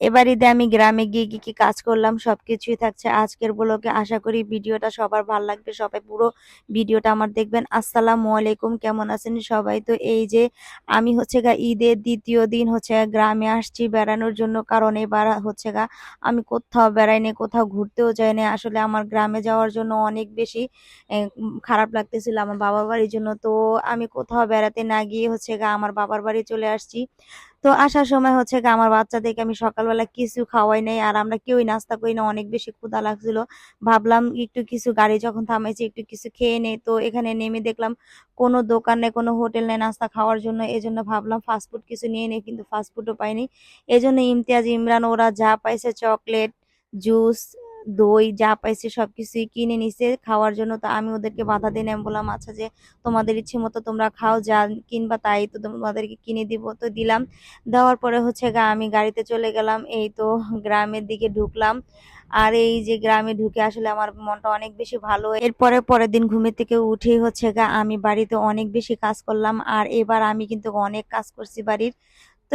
এবার ঈদে আমি গ্রামে গিয়ে কি কি কাজ করলাম, সবকিছুই থাকছে আজকের ব্লগে। আশা করি ভিডিওটা সবার ভালো লাগবে, সবাই পুরো ভিডিওটা আমার দেখবেন। আসসালামু আলাইকুম, কেমন আছেন সবাই? তো এই যে আমি হচ্ছে গা ঈদের দ্বিতীয় দিন হচ্ছে গ্রামে আসছি বেড়ানোর জন্য, কারণ এবার হচ্ছে গা আমি কোথাও বেড়াইনি কোথাও ঘুরতেও যাইনি আসলে আমার গ্রামে যাওয়ার জন্য অনেক বেশি খারাপ লাগতেছিল আমার বাবার বাড়ির জন্য। তো আমি কোথাও বেড়াতে না গিয়ে হচ্ছে গা আমার বাবার বাড়ি চলে আসছি। তো আসার সময় হচ্ছে আমার বাচ্চাদেরকে আমি সকালবেলা কিছু খাওয়াই নাই, আর আমরা কেউই নাস্তা করি না, অনেক বেশি ক্ষুধা লাগছিল। ভাবলাম একটু কিছু গাড়ি যখন থামাইছি একটু কিছু খেয়ে নেই, তো এখানে নেমে দেখলাম কোনো দোকান নেই, কোনো হোটেল নেই নাস্তা খাওয়ার জন্য। এই জন্য ভাবলাম ফাস্টফুড কিছু নিয়ে নেই, কিন্তু ফাস্টফুডও পাইনি। এই জন্য ইমতিয়াজ ইমরান ওরা যা পাইছে, চকলেট, জুস দই যা পাইছে সবকিছুই কিনে নিছে, খাওয়ার জন্য তো আমি ওদেরকে বাধা দিই না আমি বললাম আচ্ছা যে তোমাদের ইচ্ছে মতো তোমরা খাও, যা কিনবা তাই তো তোমাদেরকে কিনে দিব তো দিলাম। দেওয়ার পরে হচ্ছে গা আমি গাড়িতে চলে গেলাম, এই তো গ্রামের দিকে ঢুকলাম। আর এই যে গ্রামে ঢুকে আসলে আমার মনটা অনেক বেশি ভালো। এরপরে পরের দিন ঘুমের থেকে উঠেই হচ্ছে গা আমি বাড়িতে অনেক বেশি কাজ করলাম, আর এবার আমি কিন্তু অনেক কাজ করছি বাড়ির। তো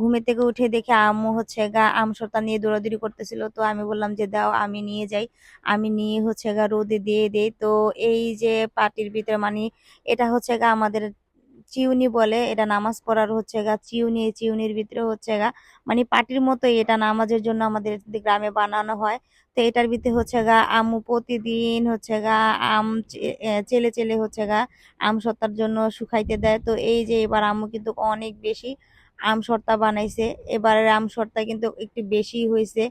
ঘুমের থেকে উঠে দেখে আম্মু হচ্ছে গা আম সর্তা নিয়ে দৌড়াদৌড়ি করতেছিল। তো আমি বললাম যে, দাও, আমি নিয়ে যাই। আমি নিয়ে হচ্ছে গা রোদে দিয়ে দেই। তো এই যে পাটির ভিতরে মানে এটা হচ্ছে গা আমাদের চিউনি বলে, এটা নামাজ পড়ার হচ্ছে গা চিউনি চিউনির ভিতরে হচ্ছে গা মানে পাটির মতোই এটা নামাজের জন্য আমাদের গ্রামে বানানো হয়। তো এটার ভিতরে হচ্ছে গা আম্মু প্রতিদিন হচ্ছে গা আম চেলে চেলে হচ্ছে গা আম সত্তার জন্য শুকাইতে দেয়। তো এই যে এবার আম্মু কিন্তু অনেক বেশি আম সর্তা বানাইছে। এবারের আম সর্তা কিন্তু একটু বেশি হয়েছে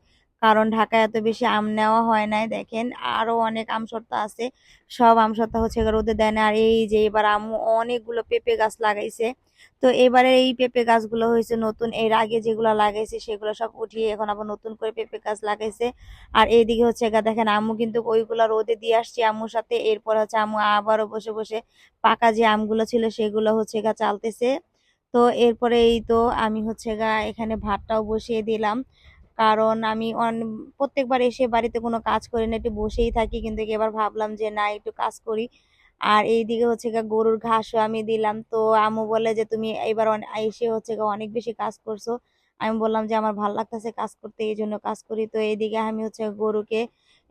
কারণ ঢাকায় এত বেশি আম নেওয়া হয় নাই। দেখেন, আরও অনেক আম সর্তা আছে। সব আম সর্তা হচ্ছে রোদে দেয় না। আর এই যে এবার আম্মু অনেকগুলো পেঁপে গাছ লাগাইছে। তো এবারে এই পেঁপে গাছগুলো হয়েছে নতুন। এর আগে যেগুলো লাগাইছে সেগুলো সব উঠিয়ে এখন আবার নতুন করে পেঁপে গাছ লাগাইছে। আর এইদিকে হচ্ছে গা দেখেন, আম্মু কিন্তু ওইগুলো রোদে দিয়ে আসছে আম্মুর সাথে। এরপর হচ্ছে আম্মু আবারও বসে বসে পাকা যে আমগুলো ছিল সেগুলো হচ্ছে গা চালতেছে। তো এরপরে এই তো আমি হচ্ছে গা এখানে ভাতটাও বসিয়ে দিলাম। কারণ আমি অন- প্রত্যেকবার এসে বাড়িতে কোনো কাজ করি না, একটু বসেই থাকি। কিন্তু এবার ভাবলাম যে না, একটু কাজ করি। আর এইদিকে হচ্ছে গা গরুর ঘাসও আমি দিলাম। তো আম্মু বলে যে, তুমি এবার এসে হচ্ছে গা অনেক বেশি কাজ করছ। আমি বললাম যে, আমার ভালো লাগতেছে কাজ করতে, এই জন্য কাজ করি। তো এইদিকে আমি হচ্ছে গরুকে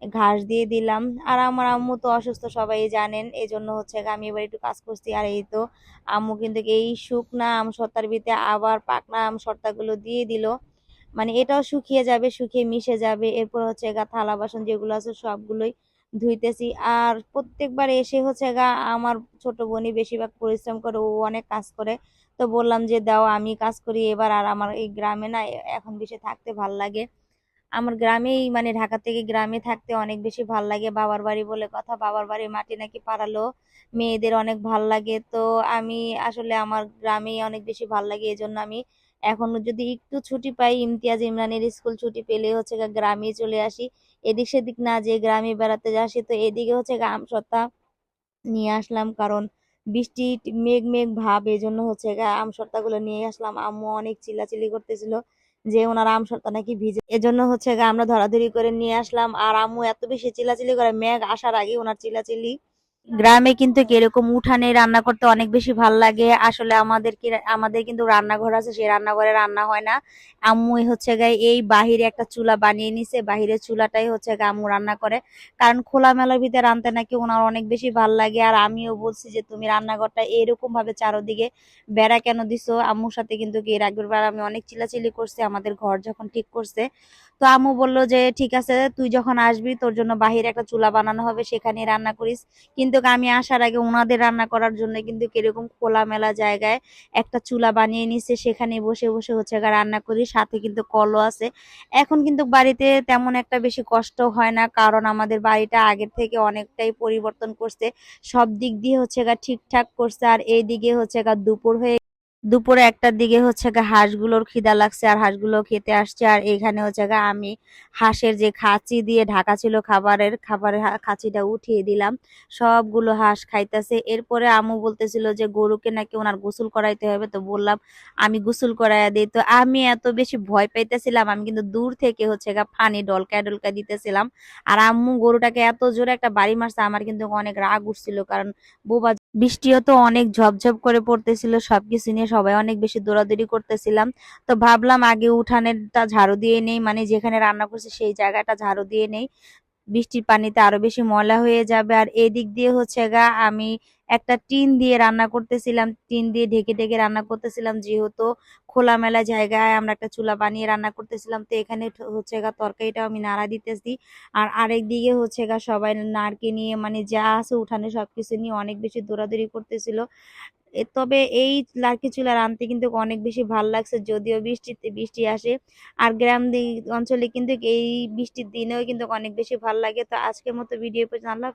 ঘাস দিয়ে দিলাম। আর আমার আম্মু তো অসুস্থ, সবাই জানেন। এই জন্য হচ্ছে আমি এবার একটু কাজ করছি। আর এই তো আম্মু কিন্তু এই শুকনা আম সত্তার ভিতরে আবার পাকনা আম সত্তাগুলো দিয়ে দিল। মানে এটাও শুকিয়ে যাবে, শুকিয়ে মিশে যাবে। এরপর হচ্ছে গা থালা বাসন যেগুলো আছে সবগুলোই ধুইতেছি। আর প্রত্যেকবার এসে হচ্ছে গা আমার ছোট বোনই বেশিরভাগ পরিশ্রম করে, ও অনেক কাজ করে। তো বললাম যে, দাও, আমি কাজ করি। এবার আর আমার এই গ্রামে না এখন বেশি থাকতে ভালো লাগে। আমার গ্রামেই মানে ঢাকা থেকে গ্রামে থাকতে অনেক বেশি ভালো লাগে। বাবার বাড়ি বলে কথা, বাবার বাড়ির মাটি নাকি পাড়ালো। মেয়েদের অনেক ভালো লাগে। তো আমি আসলে আমার গ্রামেই অনেক বেশি ভালো লাগে। এই জন্য আমি এখন যদি একটু ছুটি পাই, ইমতিয়াজ ইমরানের স্কুল ছুটি পেলে হচ্ছে গ্রামে চলে আসি। এদিক সেদিক না যে গ্রামে বেড়াতে আসি তো এদিকে হচ্ছে গা আমসত্ত্বা নিয়ে আসলাম। কারণ বৃষ্টি, মেঘ মেঘ, ভাব এই জন্য হচ্ছে গা আমসত্ত্বা গুলো নিয়ে আসলাম। আম্মু অনেক চিল্লাচিল্লি করতেছিল। যে ওনার আম আমসত্ত্বা নাকি ভিজে। এজন্য হচ্ছে আমরা ধরাধরি করে নিয়ে আসলাম। আর আম্মু এত বেশি চিলাচিলি করে, মেঘ আসার আগে ওনার চিল্লাচিল্লি গ্রামে কিন্তু এরকম উঠানে রান্না করতে অনেক বেশি ভালো লাগে। আসলে আমাদের কি, আমাদের কিন্তু রান্নাঘর আছে, সেই রান্নাঘরে রান্না হয় না। আম্মুই হচ্ছে গায়ে এই বাহিরে একটা চুলা বানিয়ে নিছে, বাহিরের চুলাটাই হচ্ছে আম্মু রান্না করে। কারণ খোলা মেলার ভিতরে রানতে নাকি ওনার অনেক বেশি ভালো লাগে। আর আমিও বলছি যে, তুমি রান্নাঘরটা এরকম ভাবে চারোদিকে বেড়া কেন দিছো? আম্মুর সাথে কিন্তু এর আগের বার আমি অনেক চিলাচিলি করছি, আমাদের ঘর যখন ঠিক করছে। তো আম্মু বলল যে, ঠিক আছে, তুই যখন আসবি, তোর জন্য বাহিরে একটা চুলা বানানো হবে সেখানে রান্না করিস। কিন্তু আমি আসার আগে ওনাদের রান্না করার জন্য কিন্তু কীরকম খোলামেলা জায়গায় একটা চুলা বানিয়ে নিছে সেখানে বসে বসে হচ্ছে রান্না করি। সাথে কিন্তু কলও আছে। এখন কিন্তু বাড়িতে তেমন একটা বেশি কষ্ট হয় না, কারণ আমাদের বাড়িটা আগের থেকে অনেকটাই পরিবর্তন করছে। সব দিক দিয়ে হচ্ছে গা ঠিকঠাক করছে, আর এই দিকে হচ্ছে গা দুপুর হয়ে দুপুরে একটার দিকে হচ্ছে গা হাঁসগুলোর খিদা লাগছে, আর হাঁসগুলো খেতে আসছে, আর এখানে হচ্ছে গা আমি হাঁসের যে খাঁচি দিয়ে ঢাকা ছিল খাবারের খাবারের খাঁচিটা উঠিয়ে দিলাম। সবগুলো হাঁস খাইতেছে। এরপরে আম্মু বলতেছিল যে গরুকে নাকি ওনার গোসল করাইতে হবে, তো বললাম, আমি গোসল করাইয়া দিই। তো আমি এত বেশি ভয় পাইতেছিলাম, আমি কিন্তু দূর থেকে হচ্ছে গা পানি ডলকায় ডলকায় দিতেছিলাম। আর আম্মু গরুটাকে এত জোরে একটা বাড়ি মারছে, আমার কিন্তু অনেক রাগ উঠছিল, কারণ বোবা বৃষ্টিও তো অনেক ঝপঝপ করে পড়তেছিল, সবকিছু নিয়ে সবাই অনেক বেশি দৌড়াদৌড়ি করতেছিলাম। তো ভাবলাম আগে উঠানেরটা ঝাড়ু দিয়ে নেই মানে যেখানে রান্না করছি সেই জায়গাটা ঝাড়ু দিয়ে নেই। বৃষ্টির পানিতে আরও বেশি ময়লা হয়ে যাবে। আর এদিক দিয়ে হচ্ছে গা, আমি একটা টিন দিয়ে রান্না করতেছিলাম। টিন দিয়ে ঢেকে ঢেকে রান্না করতেছিলাম, যেহেতু খোলামেলা জায়গায় আমরা একটা চুলা বানিয়ে রান্না করতেছিলাম, তো এখানে হচ্ছে গা তরকারিটা আমি নাড়া দিতেছি। আর আরেক দিকে হচ্ছে গা সবাই নারকে নিয়ে মানে যা আছে উঠানে সবকিছু নিয়ে অনেক বেশি দৌড়াদৌড়ি করতেছিল। তবে এই লার্কি চুলা রাঁধতে কিন্তু অনেক বেশি ভালো লাগছে, যদিও বৃষ্টিতে, বৃষ্টি আসে। আর গ্রাম অঞ্চলে কিন্তু এই বৃষ্টির দিনেও কিন্তু অনেক বেশি ভালো লাগে। তো আজকের মতো ভিডিও পর্যন্ত, আল্লাহ